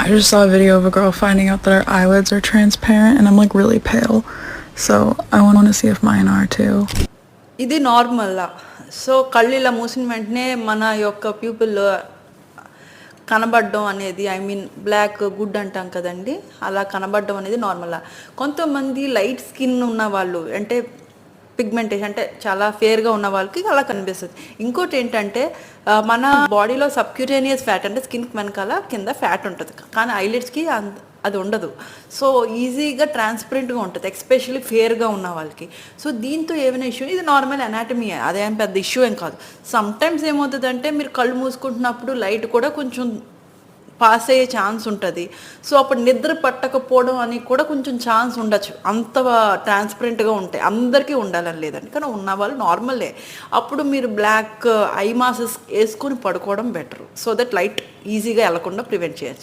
I just saw a video of a girl finding out that her eyelids are transparent and I'm like really pale. So I want to see if mine are too. ఇది normal so కళ్ళు ఇలా మూసిన వెంటనే మన యొక్క people కనబడడం అనేది I mean black good అంటాం కదండి అలా కనబడడం అనేది నార్మల్ కొంతమంది లైట్ స్కిన్ ఉన్న వాళ్ళు అంటే పిగ్మెంటేషన్ అంటే చాలా ఫేర్గా ఉన్న వాళ్ళకి అలా కనిపిస్తుంది. ఇంకోటి ఏంటంటే మన బాడీలో సబ్క్యూటేనియస్ ఫ్యాట్ అంటే స్కిన్ వెనకాల కింద ఫ్యాట్ ఉంటుంది. కానీ ఐలెట్స్కి అది ఉండదు. సో ఈజీగా ట్రాన్స్పరెంట్గా ఉంటుంది ఎక్స్పెషల్లీ ఫేర్గా ఉన్న వాళ్ళకి. సో దీంతో ఏమైనా ఇష్యూ ఇది నార్మల్ అనాటమీ అదేం పెద్ద ఇష్యూ ఏం కాదు. సమ్ టైమ్స్ ఏమవుతుందంటే మీరు కళ్ళు మూసుకుంటున్నప్పుడు లైట్ కూడా కొంచెం పాస్ అయ్యే ఛాన్స్ ఉంటుంది. సో అప్పుడు నిద్ర పట్టకపోవడం అని కూడా కొంచెం ఛాన్స్ ఉండొచ్చు. అంత ట్రాన్స్పరెంట్గా ఉంటాయి అందరికీ ఉండాలని లేదండి. కానీ ఉన్న వాళ్ళు నార్మలే. అప్పుడు మీరు బ్లాక్ ఐ మాసెస్ వేసుకొని పడుకోవడం బెటర్. సో దట్ లైట్ ఈజీగా వెళ్ళకుండా ప్రివెంట్ చేయొచ్చు.